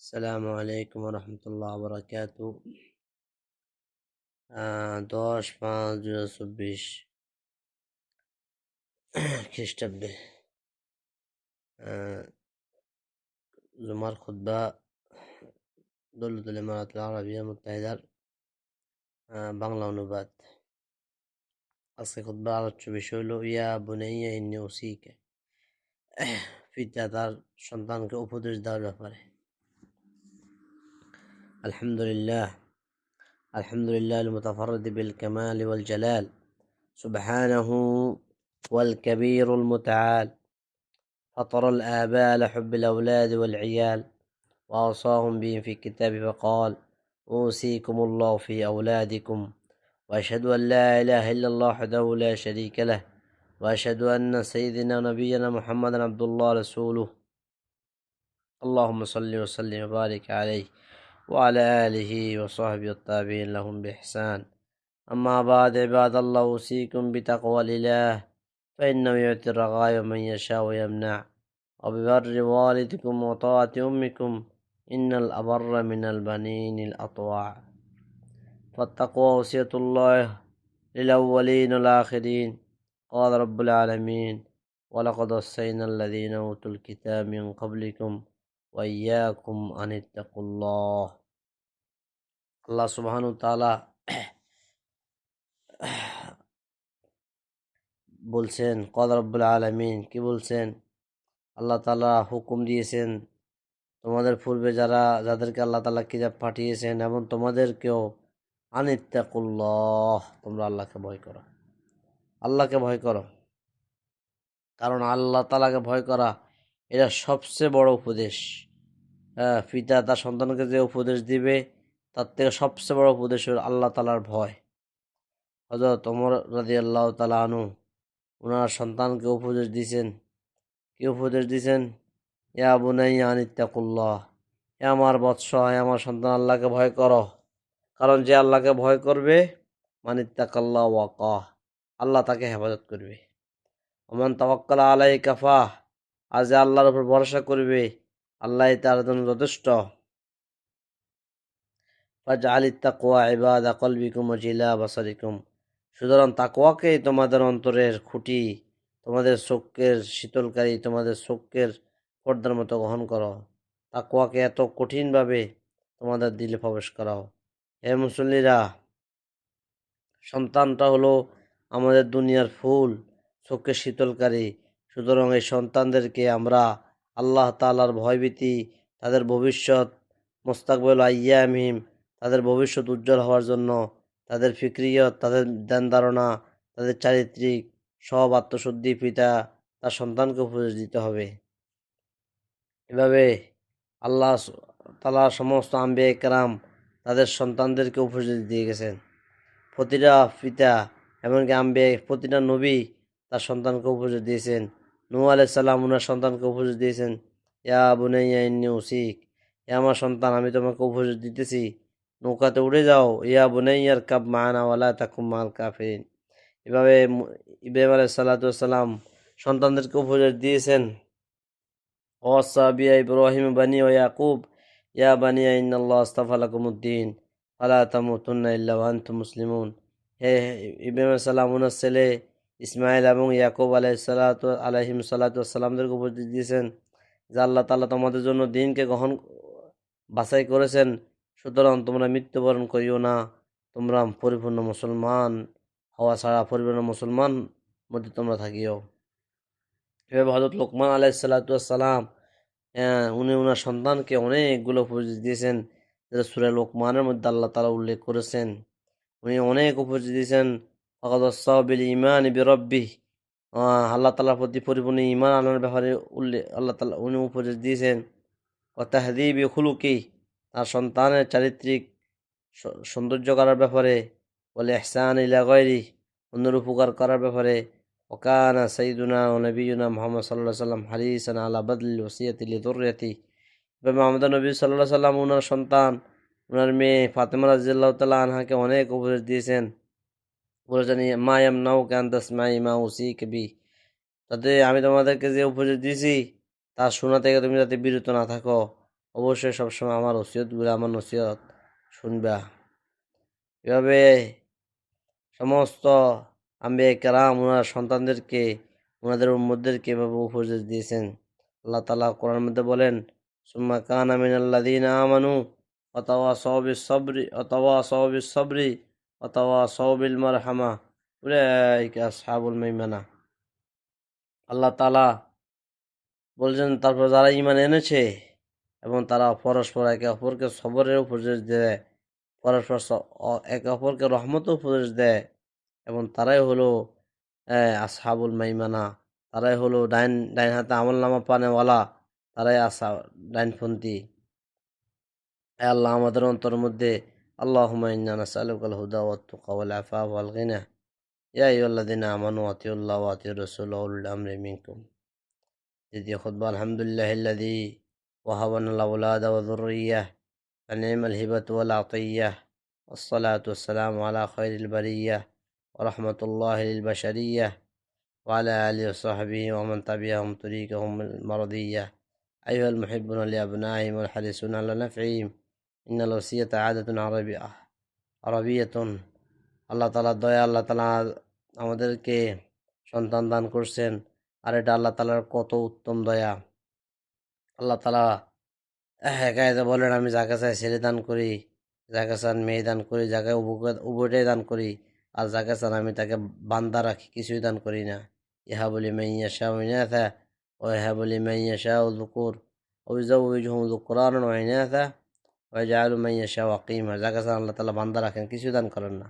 السلام عليكم ورحمة الله وبركاته আহ, দশ পাঁচ দুই হাজার চব্বিশ খ্রিস্টাব্দে আহ, জুমার খুদ্া দৌলতুল ইমারাত আরবিয়া মুত্তাহিদার আহ, বাংলা অনুবাদ আজকে খুদ্া আলোচ্য বিষয় হলো ইয়া বুনাইয়া ইন্নি ওসিকে পিতা তার সন্তানকে উপদেশ দেওয়ার ব্যাপারে الحمد لله. الحمد لله المتفرد بالكمال والجلال. سبحانه والكبير المتعال. فطر الآباء لحب الأولاد والعيال. وأوصاهم به في كتابه فقال أوصيكم الله في أولادكم. وأشهد أن لا إله إلا الله وحده لا شريك له. وأشهد أن سيدنا ونبينا محمدا عبد الله رسوله. اللهم صل وسلم وبارك عليه. وعلى آله وصحبه التابعين لهم بإحسان. أما بعد عباد الله أوصيكم بتقوى الإله فإنه يعطي الرغائب من يشاء ويمنع. وببر والدكم وطاعة أمكم إن الأبر من البنين الأطوع فالتقوى وصية الله للأولين والآخرين. قال رب العالمين ولقد وصينا الذين أوتوا الكتاب من قبلكم ওয়াইয়াকুম আনিত্তাকুল্লাহ আল্লাহ সুবহান তালা বলছেন কদ রব্বুল আলমিন কি বলছেন আল্লাহ তালা হুকুম দিয়েছেন তোমাদের পূর্বে যারা যাদেরকে আল্লাহ তালা কিতাব পাঠিয়েছেন এবং তোমাদেরকেও আনিত্তাকুল্লাহ তোমরা আল্লাহকে ভয় করো। আল্লাহকে ভয় করো। কারণ আল্লাহ তালাকে ভয় করা এটা সবচেয়ে বড় উপদেশ। হ্যাঁ পিতা তার সন্তানকে যে উপদেশ দিবে, তার থেকে সবচেয়ে বড় উপদেশ হল আল্লাহ তালার ভয়। হজরত ওমর রাজি আল্লাহ তালা আনু ওনার সন্তানকে উপদেশ দিয়েছেন কি উপদেশ দিয়েছেন ইয়া বুনাই আনিত্যাকুল্লাহ এ আমার বৎস, হে আমার সন্তান, আল্লাহকে ভয় করো। কারণ যে আল্লাহকে ভয় করবে মানিত্যাকাল্লাহ ওয়াকাহ, আল্লাহ তাকে হেফাজত করবে। ওমান তাওয়াক্কালা আলাই কাফা আজ যে আল্লাহর উপর ভরসা করবে, আল্লাহ তার জন্য যথেষ্ট। ফাজআল তাকওয়া ইবাদা কলবিকুম ওয়াজিলা বাসারিকুম। সুতরাং তাকওয়াকে তোমাদের অন্তরের খুঁটি, তোমাদের চোখের শীতলকারী, তোমাদের চোখের পর্দার মতো গ্রহণ করো। তাকওয়াকে এত কঠিনভাবে তোমাদের দিলে প্রবেশ করাও। হে মুসল্লিরা, সন্তানটা হলো আমাদের দুনিয়ার ফুল, চোখের শীতলকারী সুতরাং এই সন্তানদেরকে আমরা আল্লাহ তালার ভয়ভীতি, তাদের ভবিষ্যৎ, মোস্তাকবল আয়ামিম তাদের ভবিষ্যৎ উজ্জ্বল হওয়ার জন্য, তাদের ফিক্রিয়ত, তাদের ধ্যান ধারণা, তাদের চারিত্রিক সব আত্মশুদ্ধি পিতা তার সন্তানকে উপদেশ দিতে হবে। এভাবে আল্লাহ তালা সমস্ত আম্বে একরাম তাদের সন্তানদেরকে উপদেশ দিয়ে গেছেন। প্রতিটা পিতা, এমনকি আম্বে প্রতিটা নবী তার সন্তানকে উপদেশ দিয়েছেন। নূ আলাইসাল্লাম ওনার সন্তানকে উপদেশ দিয়েছেন, ইয়া বুনাইয়া ইন্নি উসিক এ আমার সন্তান, আমি তোমাকে উপদেশ দিতেছি। নৌকাতে উড়ে যাও। ইয়া বুনাইয়ার কাব মানা ওয়ালা তাকুম মাল কাফিরিন। এভাবে ইব্রাহিম আলাই সাল্লাতাম সন্তানদেরকে উপদেশ দিয়েছেন। ওয়াসাবিয়া ইব্রাহিম বানি ও ইয়াকুব, ইয়া বানিয়া ইন্নাল্লাহ আস্তাফালাকুমুদ্দিন ফালা তামুতুন্না ইল্লা ওয়া আনতুম মুসলিমুন। হে ইব্রাহিম সাল্লাম ওনার ছেলে ইসমাইল এবং ইয়াকুব আলাই সালাত আলহিম সাল্লাতামদেরকে উপদেশ দিয়েছেন, যে আল্লাহ তাল্লাহ তোমাদের জন্য দিনকে গ্রহণ, বাছাই করেছেন। সুতরাং তোমরা মৃত্যুবরণ করিও না। তোমরা পরিপূর্ণ মুসলমান হওয়া ছাড়া পরিপূর্ণ মুসলমান মধ্যে তোমরা থাকিও। এভাবে হজরত লোকমান আলাই সাল্লাতাম উনি ওনার সন্তানকে অনেকগুলো উপদেশ দিয়েছেন, যেটা সুরে লোকমানের মধ্যে আল্লাহ তালা উল্লেখ করেছেন। উনি অনেক উপদেশ দিয়েছেন ইমান বিরব্বি। আল্লাহ তালার প্রতি পরিপূর্ণ ইমান আনার ব্যাপারে উল্লেখ আল্লাহ তালা উনি উপদেশ দিয়েছেন। তাহদিবি খুলুকি, তার সন্তানের চারিত্রিক সৌন্দর্য করার ব্যাপারে। বলে এহসান ইলা গয়রি, অন্যের উপকার করার ব্যাপারে। ওকানা সঈদুনা ও নবীনা মোহাম্মদ সাল্লাহ সাল্লাম হারিসান আলা বদল ওসিয়াতিলি দরিয়াতি এভাবে মোহাম্মদ নবী সাল্লাহ সাল্লাম ওনার সন্তান ওনার মেয়ে ফাতেমা রাজিয়াল্লাহ তাল্লাহ আনহাকে অনেক উপদেশ দিয়েছেন। বলেছেন মায়াম নাও কান্দাস মাই মা উসি কবি তাতে আমি তোমাদেরকে যে উপদেশ দিয়েছি, তা শোনা থেকে তুমি যাতে বিরত না থাকো, অবশ্যই সবসময় আমার ওসিয়তগুলো আমার নসিহত শুনবা। এভাবে সমস্ত আম্বে কেরাম ওনার সন্তানদেরকে ওনাদের উম্মদেরকে এভাবে উপদেশ দিয়েছেন। আল্লাহ তালা কোরআন মধ্যে বলেন, সুম্মা কান আমিন আল্লাদিন আমানু অতওয়া সবিস সবরি অতওয়া সবিস সবরি মাইমানা। আল্লাহ তালা বলছেন, তারপর যারা ইমান এনেছে এবং তারা পরস্পর একে অপরকে সবরের উপদেশ দেয়, পরস্পর একে অপরকে রহমত উপদেশ দেয় এবং তারাই হলো আসহাবুল মাইমানা। তারাই হলো ডাইন ডাইন হাতে আমল নামা পানেওয়ালা। তারাই আসা, ডাইনপন্থী। আল্লাহ আমাদের অন্তর মধ্যে اللهم إنا نسألك الهدى والتقى والعفاف والغنى. يا أيها الذين آمنوا أطيعوا الله وأطيعوا الرسول وأولي الأمر منكم. إذ خطبة الحمد لله الذي وهبنا الأولاد والذرية فنعم الهبة والعطية والصلاة والسلام على خير البرية ورحمة الله للبشرية وعلى آله وصحبه ومن تبعهم طريقهم المرضية أيها المحبون لأبنائهم والحريصون على نفعهم ইন্নাল ওসিয়াত আদাতুন আরবি আরবিয়াতুন আল্লাহ তালা দয়া, আল্লাহ তালা আমাদেরকে সন্তান দান করছেন। আর এটা আল্লাহ তালার কত উত্তম দয়া। আল্লাহ তালা একায়দা বলেন, আমি যাকে চাই ছেলে দান করি, যাকে চান মেয়ে দান করি, যাকে উভয়টাই দান করি, আর যাকে চান আমি তাকে বান্দা রাখি, কিছুই দান করি না। ইহা বলি মাইয়া শাহ ইনাথা ও ইহা বলি মাইয়া শাহ উল কুর অভিযোগ অভিযোগ কুরান থা ওয়াজআলু মাইয়া শাহ ওয়াকিমা যাকে চান আল্লাহ তালা বান্দা রাখেন কিছু দান করেন না।